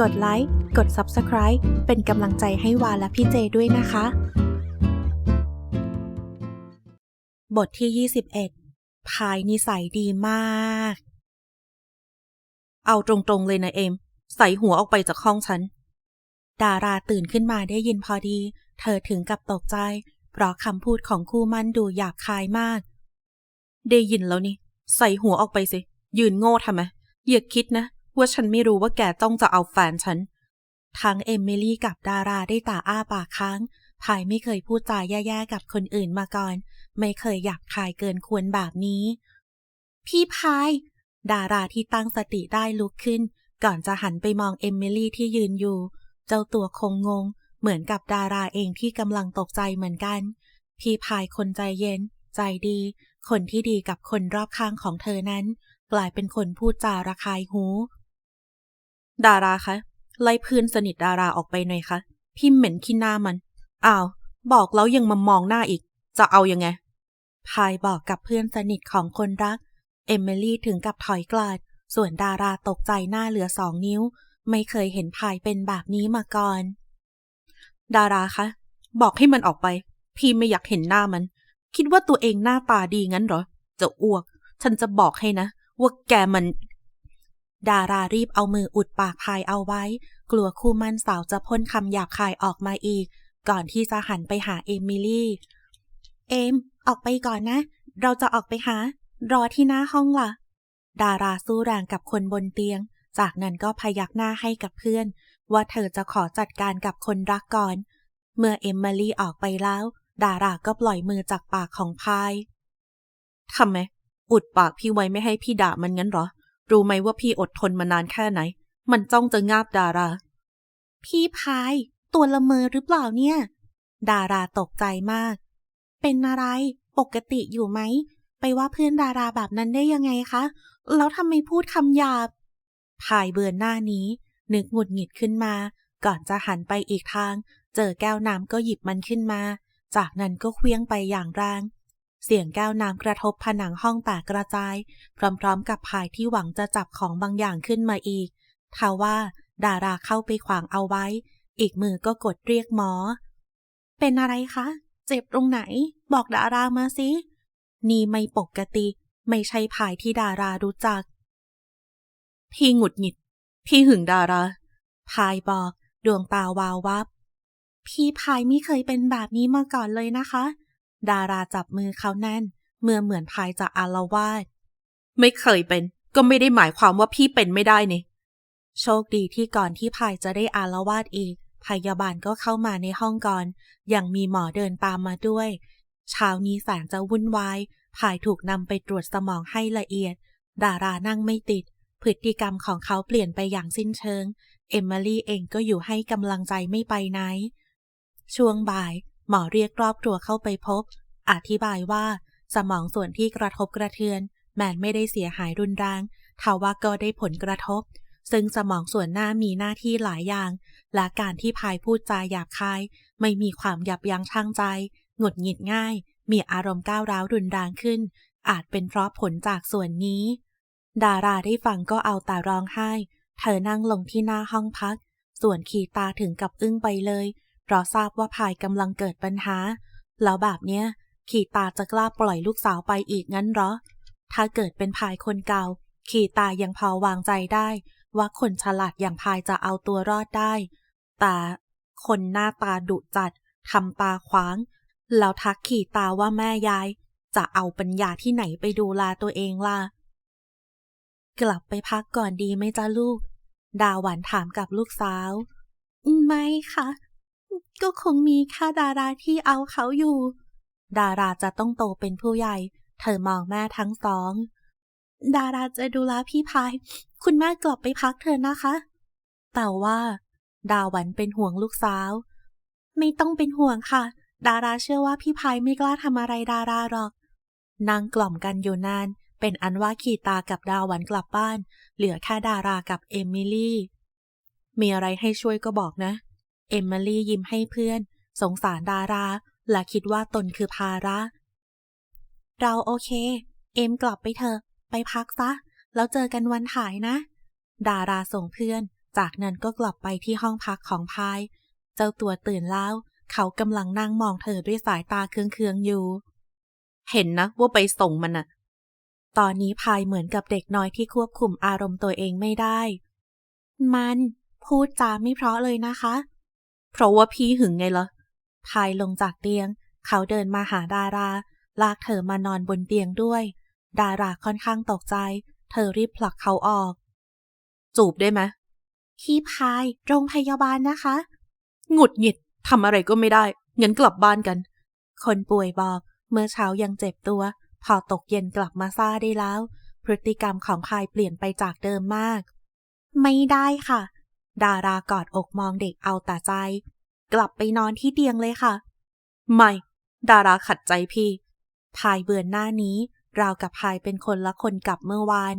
กดไลค์ กด Subscribe เป็นกำลังใจให้วาและพี่เจด้วยนะคะ บทที่ 21 พายนิสัยดีมาก เอาตรงๆเลยนะเอม ใส่หัวออกไปจากห้องฉัน ดาราตื่นขึ้นมาได้ยินพอดี เธอถึงกับตกใจ เพราะคำพูดของคู่มั่นดูหยาบคายมาก ได้ยินแล้วนี่ ใส่หัวออกไปสิ ยืนโง่ทำไมอย่าคิดนะ ว่าฉันไม่รู้ว่าแกต้องจะเอาแฟนฉัน ทั้งเอมมิลี่กับดาราได้ตาอ้าปากค้าง พายไม่เคยพูดจาแย่ๆกับคนอื่นมาก่อน ไม่เคยอยากคายเกินควรแบบนี้ พี่พาย ดาราที่ตั้งสติได้ลุกขึ้น ก่อนจะหันไปมองเอมมิลี่ที่ยืนอยู่ เจ้าตัวคงงง เหมือนกับดาราเองที่กำลังตกใจเหมือนกัน พี่พายคนใจเย็น ใจดี คนที่ดีกับคนรอบข้างของเธอนั้น กลายเป็นคนพูดจาระคายหู ดาราคะไล่เพื่อนสนิทดาราออกไปหน่อยคะพี่เหม็นขี้หน้ามัน อ้าว บอกแล้วยังมามองหน้าอีก จะเอายังไง พายบอกกับเพื่อนสนิทของคนรัก เอมิลี่ถึงกับถอยกลาด ส่วนดาราตกใจหน้าเหลือสองนิ้ว ไม่เคยเห็นพายเป็นแบบนี้มาก่อน ดาราคะ บอกให้มันออกไป พี่ไม่อยากเห็นหน้ามัน คิดว่าตัวเองหน้าตาดีงั้นเหรอ จะอ้วก ฉันจะบอกให้นะ ว่าแกมัน ดารารีบเอามืออุดปากพายเอาไว้ กลัวคู่มั่นสาวจะพ่นคำหยาบคายออกมาอีก ก่อนที่จะหันไปหาเอมิลี่ เอม ออกไปก่อนนะ เราจะออกไปหา รอที่หน้าห้องล่ะ ดาราสู้แรงกับคนบนเตียง จากนั้นก็พยักหน้าให้กับเพื่อน ว่าเธอจะขอจัดการกับคนรักก่อน เมื่อเอมมาลี่ออกไปแล้ว ดาราก็ปล่อยมือจากปากของพายทำไม อุดปากพี่ไว้ไม่ให้พี่ด่ามันงั้นเหรอ รู้ไหมว่าพี่อดทนมานานแค่ไหน มันจ้องจะงาบดารา พี่พาย ตัวละเมอหรือเปล่าเนี่ย ดาราตกใจมาก เป็นอะไร ปกติอยู่ไหม ไปว่าเพื่อนดาราแบบนั้นได้ยังไงคะ แล้วทำไมพูดคำหยาบ พายเบือนหน้านี้ นึกหงุดหงิดขึ้นมา ก่อนจะหันไปอีกทาง เจอแก้วน้ำก็หยิบมันขึ้นมา จากนั้นก็เคลี้ยงไปอย่างแรง เสียงแก้วน้ำกระทบผนังห้องแตกกระจาย พร้อมๆ กับพายที่หวังจะจับของบางอย่างขึ้นมาอีกทว่า ดาราเข้าไปขวางเอาไว้ อีกมือก็กดเรียกหมอ เป็นอะไรคะ เจ็บตรงไหน บอกดารามาสิ นี่ไม่ปกติ ไม่ใช่พายที่ดารารู้จัก พี่หงุดหงิด พี่หึงดารา พายบอก ดวงตาวาววับ พี่พายไม่เคยเป็นแบบนี้มาก่อนเลยนะคะ ดาราจับมือเขาแน่น เมื่อเหมือนพายจะอารวาสไม่เคยเป็น ก็ไม่ได้หมายความว่าพี่เป็นไม่ได้นี่โชคดีที่ก่อนที่พายจะได้อารวาสอีก พยาบาลก็เข้ามาในห้องก่อน ยังมีหมอเดินตามมาด้วย เช้านี้แสนจะวุ่นวายพายถูกนำไปตรวจสมองให้ละเอียด ดารานั่งไม่ติด พฤติกรรมของเขาเปลี่ยนไปอย่างสิ้นเชิง เอมมารี่เองก็อยู่ให้กำลังใจไม่ไปไหน ช่วงบ่าย หมอเรียกครอบครัวเข้าไปพบ อธิบายว่า สมองส่วนที่กระทบกระเทือน แม้ไม่ได้เสียหายรุนแรงทว่าก็ได้ผลกระทบ ซึ่งสมองส่วนหน้ามีหน้าที่หลายอย่าง และการที่พายพูดจาหยาบคาย ไม่มีความยับยั้งชั่งใจ หงุดหงิดง่าย มีอารมณ์ก้าวร้าวรุนแรงขึ้น อาจเป็นเพราะผลจากส่วนนี้ ดาราได้ฟังก็เอาแต่ร้องไห้ เธอนั่งลงที่หน้าห้องพัก ส่วนขีตาถึงกับอึ้งไปเลย เพราะทราบว่าพายกำลังเกิดปัญหา แล้วแบบเนี้ย ขีตาจะกล้าปล่อยลูกสาวไปอีกงั้นเหรอ ถ้าเกิดเป็นพายคนเก่า ขีตายังพอวางใจได้ ว่าคนฉลาดอย่างพายจะเอาตัวรอดได้ แต่คนหน้าตาดุจัดทำตาขวาง แล้วทักขีตาว่าแม่ยาย จะเอาปัญญาที่ไหนไปดูแลตัวเองล่ะ กลับไปพักก่อนดีไหมจ้าลูก ดาหวันถามกับลูกสาว ไม่ค่ะ ก็คงมีแค่ดาราที่เอาเขาอยู่ ดาราจะต้องโตเป็นผู้ใหญ่ เธอมองแม่ทั้งสอง ดาราจะดูแลพี่พาย คุณแม่กลับไปพักเถอนะคะ แต่ว่า ดาวันเป็นห่วงลูกสาว ไม่ต้องเป็นห่วงค่ะ ดาราเชื่อว่าพี่พายไม่กล้าทำอะไรดาราหรอก นางกล่อมกันอยู่นาน เป็นอันว่าขีตากับดาวันกลับบ้าน เหลือแค่ดารากับเอมิลี่ มีอะไรให้ช่วยก็บอกนะ เอมิลี่ยิ้มให้เพื่อน สงสารดารา และคิดว่าตนคือภาระ เราโอเค เอมกลับไปเถอะ ไปพักซะ แล้วเจอกันวันถ่ายนะ ดาราส่งเพื่อน จากนั้นก็กลับไปที่ห้องพักของพาย เจ้าตัวตื่นแล้ว เขากำลังนั่งมองเธอด้วยสายตาเคืองๆอยู่ เห็นนะว่าไปส่งมันน่ะ ตอนนี้พายเหมือนกับเด็กน้อยที่ควบคุมอารมณ์ตัวเองไม่ได้ มันพูดจาไม่เพราะเลยนะคะ เพราะว่าพี่หึงไงล่ะพายลงจากเตียง เขาเดินมาหาดารา ลากเธอมานอนบนเตียงด้วย ดาราค่อนข้างตกใจ เธอรีบผลักเขาออก จูบได้ไหมพี่พายโรงพยาบาลนะคะ หงุดหงิดทำอะไรก็ไม่ได้งั้นกลับบ้านกัน คนป่วยบอก เมื่อเช้ายังเจ็บตัว พอตกเย็นกลับมาซ่าได้แล้ว พฤติกรรมของพายเปลี่ยนไปจากเดิมมาก ไม่ได้ค่ะ ดารากอดอกมองเด็กเอาแต่ใจ กลับไปนอนที่เตียงเลยค่ะ ไม่ ดาราขัดใจพี่ พายเบือนหน้านี้ ราวกับพายเป็นคนละคนกับเมื่อวาน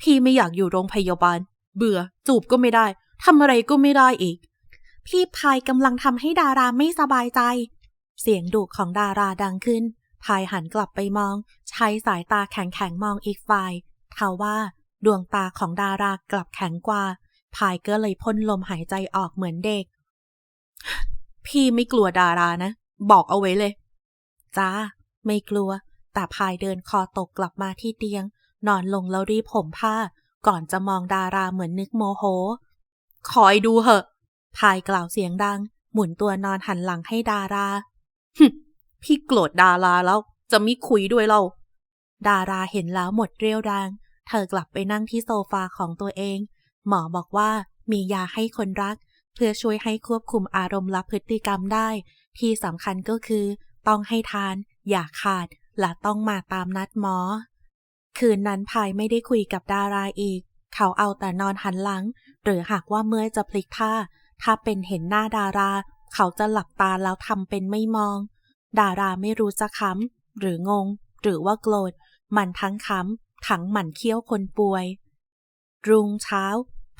พี่ไม่อยากอยู่โรงพยาบาล เบื่อ จูบก็ไม่ได้ทำอะไรก็ไม่ได้อีก พี่พายกำลังทำให้ดาราไม่สบายใจ เสียงดุของดาราดังขึ้น พายหันกลับไปมอง ใช้สายตาแข็งๆมองอีกฝ่ายทว่าดวงตาของดารากลับแข็งกว่า พายก็เลยพ่นลมหายใจออกเหมือนเด็ก พี่ไม่กลัวดารานะ บอกเอาไว้เลย จ้า ไม่กลัว แต่พายเดินคอตกกลับมาที่เตียง นอนลงแล้วรีบผมผ้า ก่อนจะมองดาราเหมือนนึกโมโห คอยดูเหอะ พายกล่าวเสียงดัง หมุนตัวนอนหันหลังให้ดาราฮึพี่โกรธดาราแล้ว จะไม่คุยด้วยเรา ดาราเห็นแล้วหมดเรี่ยวแรง เธอกลับไปนั่งที่โซฟาของตัวเอง หมอบอกว่ามียาให้คนรัก เพื่อช่วยให้ควบคุมอารมณ์และพฤติกรรมได้ ที่สำคัญก็คือ ต้องให้ทาน อย่าขาด และต้องมาตามนัดหมอ คืนนั้นพายไม่ได้คุยกับดาราอีก เขาเอาแต่นอนหันหลัง หรือหากว่าเมื่อยจะพลิกท่า ถ้าเป็นเห็นหน้าดารา เขาจะหลับตาแล้วทำเป็นไม่มอง ดาราไม่รู้จะค้ำหรืองง หรือว่าโกรธ มันทั้งค้ำทั้งหมั่นเคี้ยวคนป่วย รุ่งเช้า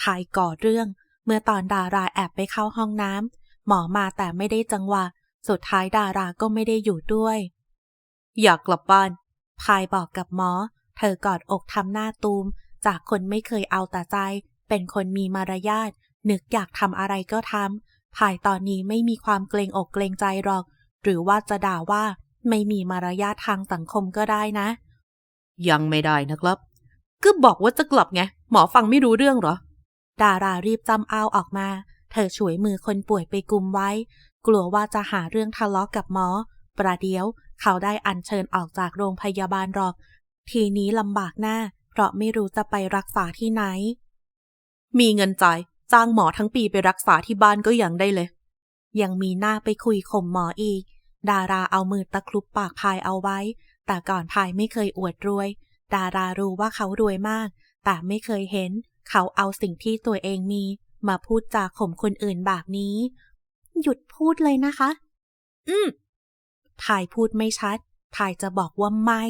พายก่อเรื่อง เมื่อตอนดาราแอบไปเข้าห้องน้ำหมอมาแต่ไม่ได้จังหวะ สุดท้ายดาราก็ไม่ได้อยู่ด้วย อยากกลับบ้าน พายบอกกับหมอ เธอกอดอกทำหน้าตูม จากคนไม่เคยเอาแต่ใจ เป็นคนมีมารยาทนึกอยากทำอะไรก็ทำพายตอนนี้ไม่มีความเกรงอกเกรงใจหรอก หรือว่าจะด่าว่า ไม่มีมารยาททางสังคมก็ได้นะ ยังไม่ได้นะครับก็บอกว่าจะกลับไง หมอฟังไม่รู้เรื่องเหรอ ดารารีบจำอ้าวออกมา เธอช่วยมือคนป่วยไปกุมไว้ กลัวว่าจะหาเรื่องทะเลาะกกับหมอ ประเดี๋ยว เขาได้อัญเชิญออกจากโรงพยาบาลหรอก ทีนี้ลำบากหน้า เพราะไม่รู้จะไปรักษาที่ไหน มีเงินจ่ายจ้างหมอทั้งปีไปรักษาที่บ้านก็ยังได้เลย ยังมีหน้าไปคุยข่มหมออีก ดาราเอามือตะครุบปากพายเอาไว้ แต่ก่อนพายไม่เคยอวดรวย ดารารู้ว่าเขารวยมาก แต่ไม่เคยเห็น เขาเอาสิ่งที่ตัวเองมีมาพูดจาข่มคนอื่นแบบนี้ หยุดพูดเลยนะคะ อืมพายพูดไม่ชัดพายจะบอกว่าไม่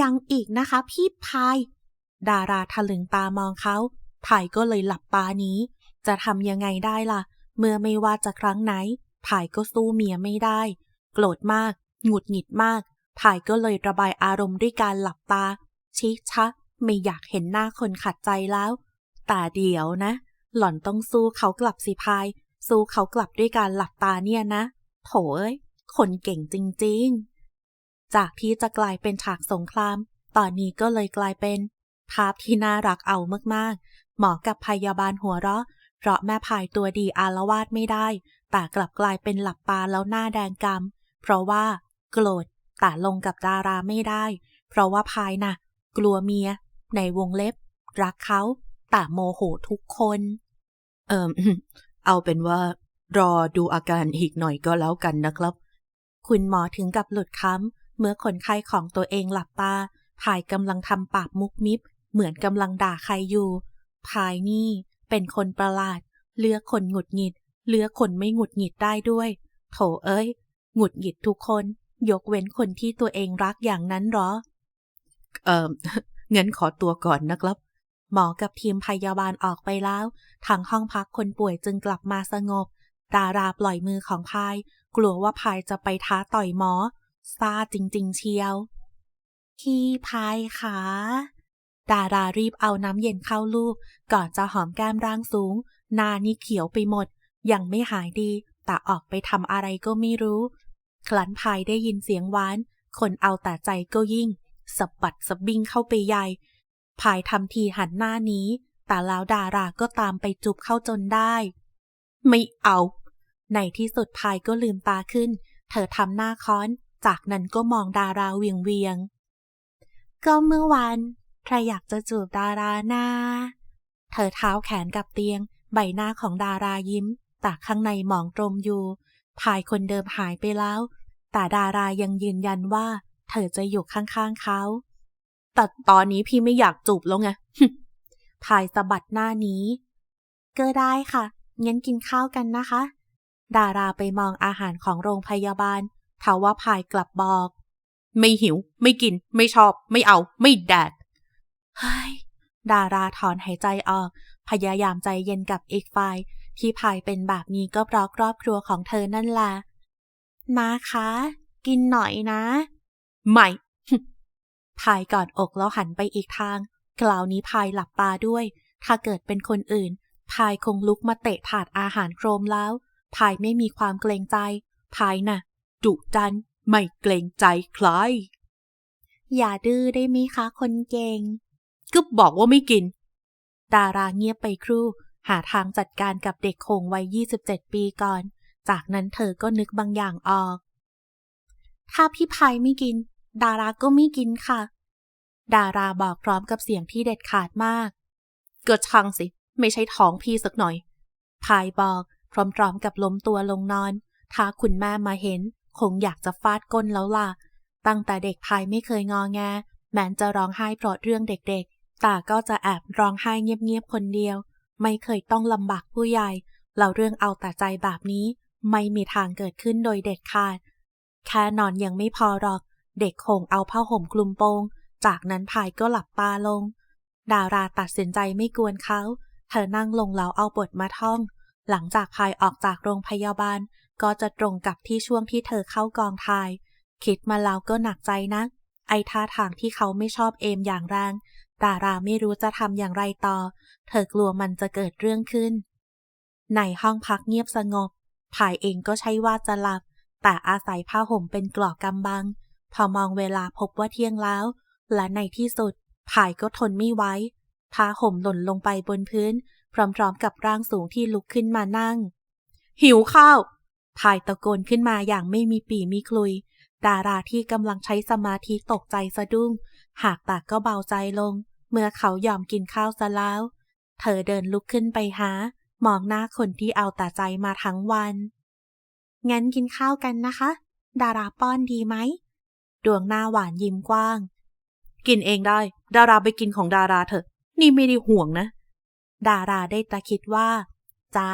ยังอีกนะคะ พี่พาย ดาราทะลึงตามองเขาพายก็เลยหลับตานี้ จะทำยังไงได้ล่ะ เมื่อไม่ว่าจะครั้งไหนพายก็สู้เมียไม่ได้ โกรธมาก หงุดหงิดมากพายก็เลยระบายอารมณ์ด้วยการหลับตาชิชะ ไม่อยากเห็นหน้าคนขัดใจแล้ว แต่เดี๋ยวนะ หล่อนต้องสู้เขากลับสิพาย สู้เขากลับด้วยการหลับตาเนี่ยนะ โถเอ้ย คนเก่งจริงๆ จากที่จะกลายเป็นฉากสงคราม ตอนนี้ก็เลยกลายเป็น ภาพที่น่ารักเอามากๆ หมอกับพยาบาลหัวเราะ เพราะแม่พายตัวดีอารวาดไม่ได้ แต่กลับกลายเป็นหลับตาแล้วหน้าแดงกำเพราะว่า โกรธแต่ลงกับดาราไม่ได้ เพราะว่าพายนะ่ะกลัวเมีย ในวงเล็บ รักเขาแต่โมโหทุกคน เอิมเอาเป็นว่ารอดูอาการอีกหน่อยก็แล้วกันนะครับ คุณหมอถึงกับหลุดคำเมื่อคนไข้ของตัวเองหลับตาพายกำลังทำปากมุกมิบ เหมือนกำลังด่าใครอยู่พายนี่เป็นคนประหลาด เลือกคนหงุดหงิด เลือกคนไม่หงุดหงิดได้ด้วย โถเอ้ย หงุดหงิดทุกคน ยกเว้นคนที่ตัวเองรักอย่างนั้นหรอ เอ่อ งั้นขอตัวก่อนนะครับ หมอกับทีมพยาบาลออกไปแล้วทางห้องพักคนป่วยจึงกลับมาสงบดาราปล่อยมือของพาย กลัวว่าพายจะไปท้าต่อยหมอซาจริง ๆ เชียว พี่พายคะดารารีบเอาน้ำเย็นเข้าลูกก่อนจะหอมแก้มร่างสูงหน้านี่เขียวไปหมด ยังไม่หายดี แต่ออกไปทำอะไรก็ไม่รู้ คลันพายได้ยินเสียงหวาน คนเอาแต่ใจก็ยิ่ง สะบัดสะบิงเข้าไปใหญ่พายทำทีหันหน้านี้ แต่แล้วดาราก็ตามไปจุบเข้าจนได้ ไม่เอา ในที่สุดพายก็ลืมตาขึ้น เธอทำหน้าค้อน จากนั้นก็มองดาราเวียงเวียง ก็เมื่อวานใครอยากจะจูบดาราหน้า เธอเท้าแขนกับเตียง ใบหน้าของดารายิ้ม แต่ข้างในหมองตรมอยู่พายคนเดิมหายไปแล้ว แต่ดารายังยืนยันว่า เธอจะอยู่ข้างๆเขา แต่ตอนนี้พี่ไม่อยากจูบแล้วไงพายสะบัดหน้านี้ ก็ได้ค่ะ งั้นกินข้าวกันนะคะ ดาราไปมองอาหารของโรงพยาบาลทว่าพายกลับบอก ไม่หิว ไม่กิน ไม่ชอบ ไม่เอา ไม่แดกเฮ้ยดาราถอนหายใจออก พยายามใจเย็นกับอีกฝ่าย ที่พายเป็นแบบนี้ก็เพราะครอบครัวของเธอนั่นแหละมาคะ กินหน่อยนะ ไม่พายกอดอกแล้วหันไปอีกทางคราวนี้พายหลับตาด้วย ถ้าเกิดเป็นคนอื่นพายคงลุกมาเตะถาดอาหารโครมแล้วพายไม่มีความเกรงใจพายน่ะดุดัน ไม่เกรงใจใคร อย่าดื้อได้ไหมคะคนเก่งก็บอกว่าไม่กิน ดาราเงียบไปครู่ หาทางจัดการกับเด็กโงวัย 27 ปีก่อน จากนั้นเธอก็นึกบางอย่างออก ถ้าพี่พายไม่กิน ดาราก็ไม่กินค่ะ ดาราบอกพร้อมกับเสียงที่เด็ดขาดมาก ก็ช่างสิ ไม่ใช่ท้องพี่สักหน่อย พายบอกพร้อมๆกับล้มตัวลงนอน ถ้าคุณแม่มาเห็น คงอยากจะฟาดก้นแล้วล่ะ ตั้งแต่เด็กพายไม่เคยงอแง แม้จะร้องไห้เพราะเรื่องเด็กๆ แต่ก็จะแอบร้องไห้เงียบๆคนเดียว ไม่เคยต้องลำบากผู้ใหญ่แล้วเรื่องเอาแต่ใจแบบนี้ ไม่มีทางเกิดขึ้นโดยเด็ดขาด แค่นอนยังไม่พอหรอก เด็กคงเอาผ้าห่มคลุมโปง จากนั้นพายก็หลับตาลง ดาราตัดสินใจไม่กวนเขา เธอนั่งลงแล้วเอาบทมาท่อง หลังจากพายออกจากโรงพยาบาล ก็จะตรงกับที่ช่วงที่เธอเข้ากองถ่าย คิดมาแล้วก็หนักใจนะไอ้ท่าทางที่เขาไม่ชอบเอมอย่างแรง ดาราไม่รู้จะทำอย่างไรต่อ เธอกลัวมันจะเกิดเรื่องขึ้น ในห้องพักเงียบสงบพายเองก็ใช่ว่าจะหลับ แต่อาศัยผ้าห่มเป็นกรอกกำบัง พอมองเวลาพบว่าเที่ยงแล้ว และในที่สุดพายก็ทนไม่ไหวผ้าห่มหล่นลงไปบนพื้น พร้อมๆกับร่างสูงที่ลุกขึ้นมานั่ง หิวข้าวพายตะโกนขึ้นมาอย่างไม่มีปีมีคลุย ดาราที่กำลังใช้สมาธิตกใจสะดุ้ง หากแต่ก็เบาใจลง เมื่อเขายอมกินข้าวซะแล้ว เธอเดินลุกขึ้นไปหา มองหน้าคนที่เอาแต่ใจมาทั้งวัน งั้นกินข้าวกันนะคะ ดาราป้อนดีไหม ดวงหน้าหวานยิ้มกว้าง กินเองได้ ดาราไปกินของดาราเถอะ นี่ไม่ได้ห่วงนะ ดาราได้ตะคิดว่าจ้า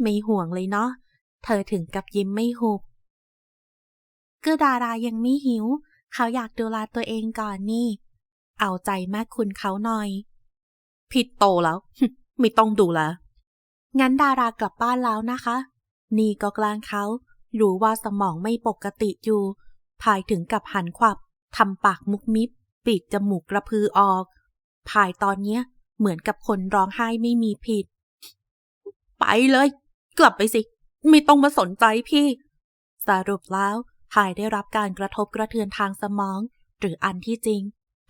ไม่ห่วงเลยเนาะ เธอถึงกับยิ้มไม่หุบก็ดารายังไม่หิว เขาอยากดูแลตัวเองก่อนนี่ เอาใจแม่คุณเขาหน่อย ผิดโตแล้ว ไม่ต้องดูแล งั้นดารากลับบ้านแล้วนะคะ นี่ก็กลางเขา รู้ว่าสมองไม่ปกติอยู่ พายถึงกับหันขวับทำปากมุกมิบปิดจมูกกระพือออกพายตอนเนี้ยเหมือนกับคนร้องไห้ไม่มีผิด ไปเลย กลับไปสิ ไม่ต้องมาสนใจพี่ สรุปแล้วพายได้รับการกระทบกระเทือนทางสมอง หรืออันที่จริง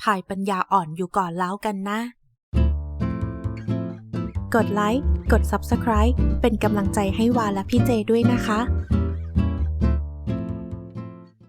พายปัญญาอ่อนอยู่ก่อนแล้วกันนะ กดไลค์ กด Subscribe เป็นกำลังใจให้วาและพี่เจด้วยนะคะ